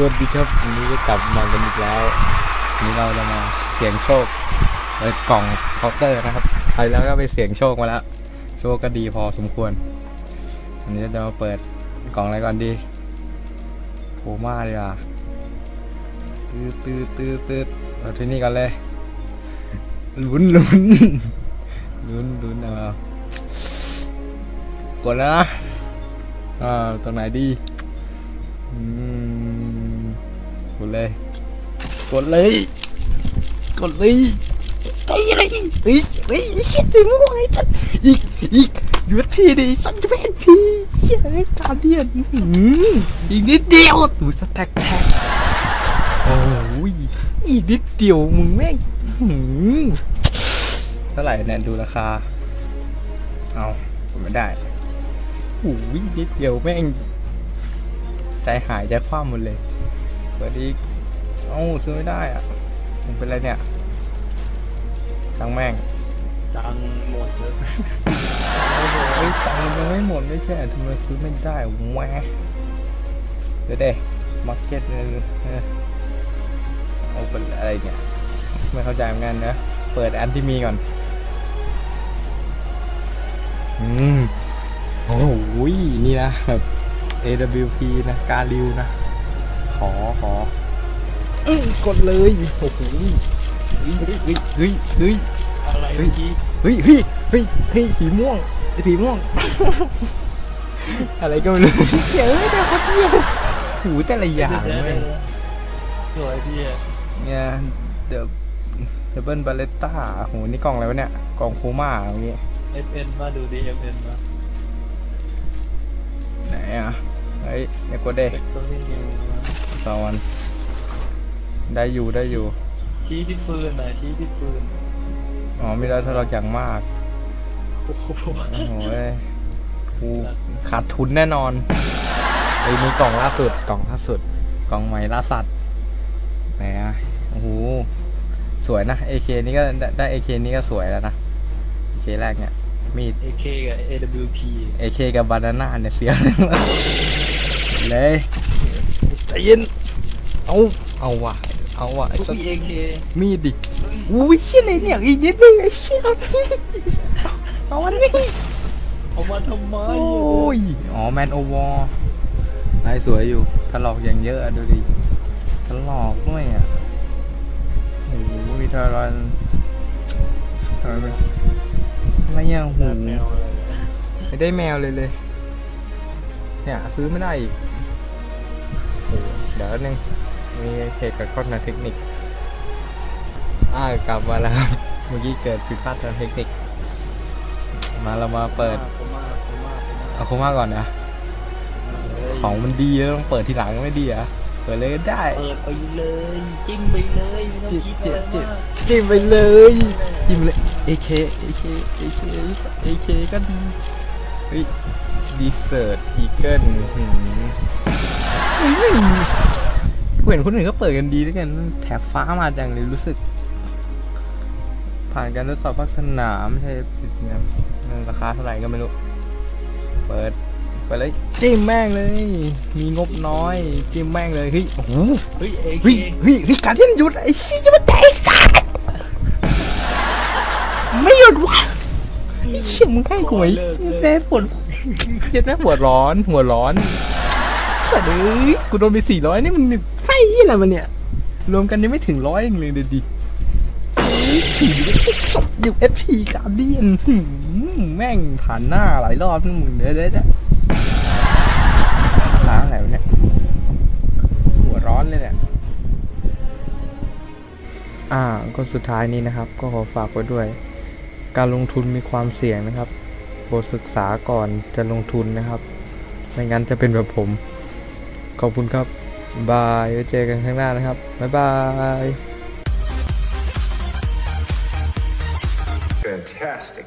วัสดีครับวันนี้ก็กลับมากันอีกแล้ววันนี้เราจะมาเสี่ยงโชคเปิดกล่องเคาน์เตอร์นะครับไปแล้วก็ไปเสี่ยงโชคมาแล้วโชคก็ดีพอสมควรวันนี้เราจะมาเปิดกล่องอะไรก่อนดีโผมาดีกว่าตื้อตื้อตื้อตื้อเอาที่นี่ก่อนเลยลุ้นลุ้นลุ้นลุ้นเอากดแล้วนะอ่าตรงไหนดีอืม ดเลย กดเลย กดเลยไอ้อะไรเฮ้ยเฮ้ยเชี่ยถึงว่าไงจันอีกอีกดูทีดิสันจะเป็นทีเชี่ยไอ้กาเดียนอื้อหืออีกนิดเดียวดูสแต็กแท็กโอ้ยอีกนิดเดียวมึงแม่งอื้อหือเท่าไหร่เนี่ยดูราคา เอาไม่ได้โอ้ยนิดเดียวแม่ง ใจหายใจคว่ำหมดเลย ปิดอีกเอ้าซื้อไม่ได้อะมันเป็นไรเนี่ยตังแม่งดังหมดเลยเฮ้ยตังค์มันยังไม่หมดไม่ใช่เหรอทำไมซื้อไม่ได้แหวะเดี๋ยวเด้มาร์เก็ตเนี่ยเออเอาเป็นอะไรเนี่ยไม่เข้าใจเหมือนกันนะเปิดอันที่มีก่อนอืมโอ้โหนี่นะแบบ AWP นะกาลิวนะข อขออื้อกดเลยโอ้โหเฮ้ยเฮ้ยเฮ้ยเฮ้ยเฮ้ยอะไรเฮ้ยเมื่อกี้เฮ้ยเฮ้ยเฮ้ยเฮ้ยสีม่วงสีม่วง อะไรก็ไม่รู้เฮ้ยแต่คนเดียวหูแต่ละอย่างเลยสวยพี่เนี่ยเดบเดบเบิลบาเลต้าโหนี่กล่องอะไรวะเนี่ย กล่องโคม่าอย่างงี้เอฟเอ็นมาดูดิเอฟเอ็นมาไหนอะ เฮ้ยเดี๋ยกดเด้ สองวันได้อยู่ได้อยู่ ชี้ที่ปืนหน่อยชี้ที่ปืนอ๋อมีแล้วทะเลาะอย่างมากโอ้โหโอ้โหยกูขาดทุนแน่นอนไอ้ยมีกล่องล่าสุดกล่องล่าสุดกล่องใหม่ล่าสัตว์ไหนอะโอ้โหสวยนะ AK นี่ก็ได้ได้ AK นี่ก็สวยแล้วนะ AK แรกเนี่ยมีดเอเคกับ AWP AK กับบานาน่าเนี่ยเสียเลยเลย ใจเย็น เอาเอาว่ะ เอาว่ะไอ้ทุกสัสเอเคมีดดิอุ้ยเชี่ยอะไรเนี่ยอีกนิดนึงไอ้เชี่ยเอานี่เอาอันนี้เอามาทำไมโอ้ยอ๋อแมนโอวอร์ลายสวยอยู่ถลอกอย่างเยอะอะดูดิถลอกด้วยอะโอ้โหมีทารอนทารอนอะไรอย่างหูแมวอะไรเนี่ยไม่ได้แมวเลยเลย เนี่ยซื้อไม่ได้อีกโอ้โหเดี๋ยวนึงมีเหตุเกิดข้อทางเทคนิค อ่ากลับมาแล้วครับ เมื่อกี้เกิดผิดพลาดทางเทคนิค มาเรามาเปิดโคม่าโคม่าโคม่าเอาโคม่าก่อนนะ ของมันดีแล้วต้องเปิดทีหลังไม่ดีเหรอะเปิดเลยก็ได้เปิดไปเลยจิ้มไปเลยไม่ต้องจิ้มคิดอะไรจิ้มมากจิ้มไปเลยจิ้มเลย AK AK AK AK ก็ดีเฮ้ยดีเซอร์ตอีเกิล กูเห็นคนอื่นก็เปิดกันดีด้วยกัน แถบฟ้ามาจังเลยรู้สึก ผ่านการทดสอบภาคสนามไม่ใช่เนี่ยราคาเท่าไหร่ก็ไม่รู้ เปิดไปเลยจิ้มแม่งเลย มีงบน้อยจิ้มแม่งเลยเฮ้ยโอ้โหเฮ้ยเฮ้ยเฮ้ยการที่หยุดไอ้ชี้จะมาแตกสัตไม่หยุดวะไอ้เชี่ยมึงให้กูไอ้แม่ปวดเจ็บแม่ปวดร้อนหัวร้อน สัตว์เอ้ยกูโดนไปสี่ร้อยนี่มึงให้อะไรมันเนี่ย รวมกันยังไม่ถึงร้อยเองเลยเดี๋ยวดิจบอยู่เอฟพีการเดียนแม่งผ่านหน้าหลายรอบนี่มึงเดี๋ยวเดี๋ยวเดี๋ยวร้านอะไรวะเนี่ย หัวร้อนเลยเนี่ย อ่า ก็สุดท้ายนี้นะครับ ก็ขอฝากไว้ด้วย การลงทุนมีความเสี่ยงนะครับโปรดศึกษาก่อนจะลงทุนนะครับ ไม่งั้นจะเป็นแบบผม ขอบคุณครับบายไว้เจอกันข้างหน้านะครับ บ๊ายบาย Fantastic.